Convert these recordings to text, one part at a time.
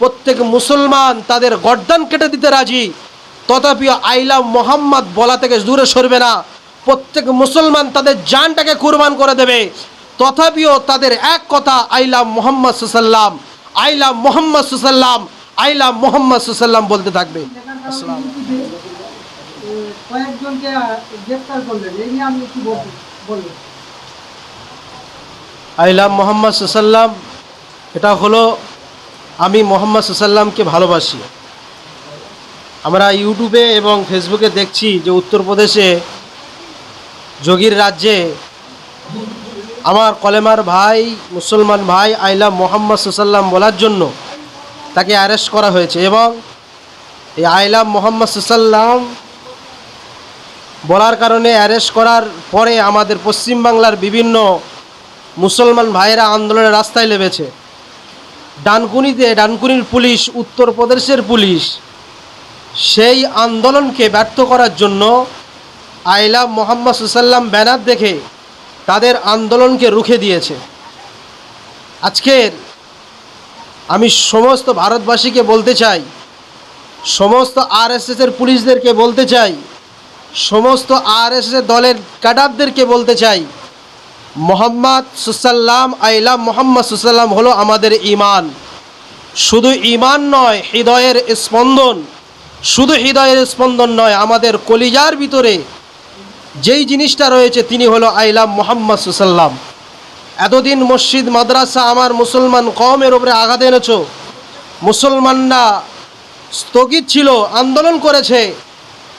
প্রত্যেক মুসলমান তাদের গর্দান কেটে দিতে রাজি। তথাপি আইলা মোহাম্মদ বলা থেকে দূরে সরবে না। প্রত্যেক মুসলমান তাদের জানটাকে কুরবান করে দেবে। তথাপিও তাদের এক কথা আইলা মোহাম্মদ সুসাল্লাম আইলা মোহাম্মদ সুসাল্লাম আইলা মোহাম্মদ সুসাল্লাম বলতে থাকবে। আইলাম মোহাম্মদ সুসাল্লাম এটা হলো আমি মোহাম্মদ সুসাল্লামকে ভালোবাসি। আমরা ইউটিউবে এবং ফেসবুকে দেখছি যে উত্তরপ্রদেশে যোগীর রাজ্যে আমার কলেমার ভাই, মুসলমান ভাই আইলাম মোহাম্মদ সুসাল্লাম বলার জন্য তাকে অ্যারেস্ট করা হয়েছে এবং এই আইলাম মোহাম্মদ সুসাল্লাম বলার কারণে অ্যারেস্ট করার পরে আমাদের পশ্চিমবাংলার বিভিন্ন মুসলমান ভাইয়েরা আন্দোলনের রাস্তায় নেমেছে। ডানকুনিতে, ডানকুনির পুলিশ, উত্তরপ্রদেশের পুলিশ, সেই আন্দোলনকে ব্যর্থ করার জন্য আইলা মোহাম্মদ সুসাল্লাম ব্যানার দেখে তাদের আন্দোলনকে রুখে দিয়েছে। আজকের আমি সমস্ত ভারতবাসীকে বলতে চাই, সমস্ত আরএসএসের পুলিশদেরকে বলতে চাই, সমস্ত আরএসএস দলের ক্যাডারদেরকে বলতে চাই মোহাম্মদ সুসাল্লাম আইলা মোহাম্মদ সুসাল্লাম হলো আমাদের ইমান শুধু ইমান নয়, হৃদয়ের স্পন্দন। শুধু হৃদয়ের স্পন্দন নয়, আমাদের কলিজার ভিতরে যেই জিনিসটা রয়েছে, তিনি হলো আইলাম মোহাম্মদ সুসাল্লাম। এতদিন মসজিদ, মাদ্রাসা আমার মুসলমান কমের ওপরে আঘাত এনেছ। মুসলমানরা স্থগিত ছিল, আন্দোলন করেছে।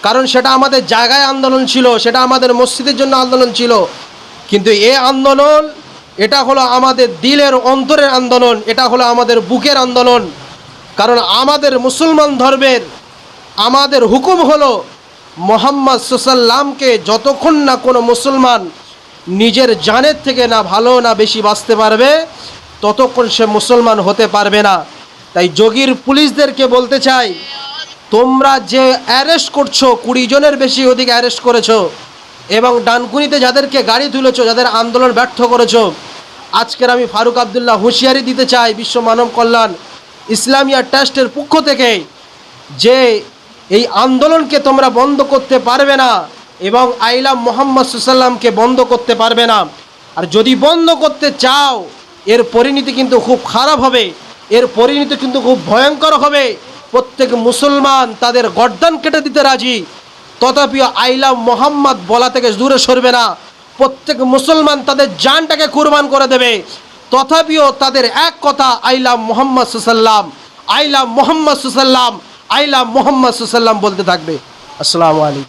কারণ সেটা আমাদের জায়গায় আন্দোলন ছিল, সেটা আমাদের মসজিদের জন্য আন্দোলন ছিল। কিন্তু এ আন্দোলন, এটা হলো আমাদের দিলের অন্তরের আন্দোলন, এটা হলো আমাদের বুকের আন্দোলন। কারণ আমাদের মুসলমান ধর্মের, আমাদের হুকুম হলো মোহাম্মদ সুসাল্লামকে যতক্ষণ না কোনো মুসলমান নিজের জানের থেকে না ভালো না বেশি বাঁচতে পারবে, ততক্ষণ সে মুসলমান হতে পারবে না। তাই যোগীর পুলিশদেরকে বলতে চাই, তোমরা যে অ্যারেস্ট করছ, কুড়ি জনের বেশি অধিক অ্যারেস্ট করেছ এবং ডানকুনিতে যাদেরকে গাড়ি তুলেছ, যাদের আন্দোলন ব্যর্থ করেছ, আজকের আমি ফারুক আবদুল্লাহ হুঁশিয়ারি দিতে চাই বিশ্ব মানব কল্যাণ ইসলামিয়া ট্রাস্টের পক্ষ থেকে যে এই আন্দোলনকে তোমরা বন্ধ করতে পারবে না এবং আইলাম মোহাম্মদ সুসাল্লামকে বন্ধ করতে পারবে না। আর যদি বন্ধ করতে চাও, এর পরিণতি কিন্তু খুব খারাপ হবে, এর পরিণতি কিন্তু খুব ভয়ঙ্কর হবে। প্রত্যেক মুসলমান তাদের গর্দান কেটে দিতে রাজি তথাপি আইলা মোহাম্মদ বলা থেকে দূরে সরবে না। প্রত্যেক মুসলমান তাদের জানটাকে কুরবান করে দেবে। তথাপিও তাদের এক কথা আইলা মোহাম্মদ সুসাল্লাম আইলা মোহাম্মদ সুসাল্লাম আইলা মোহাম্মদ সুসাল্লাম বলতে থাকবে। আসসালামু আলাইকুম।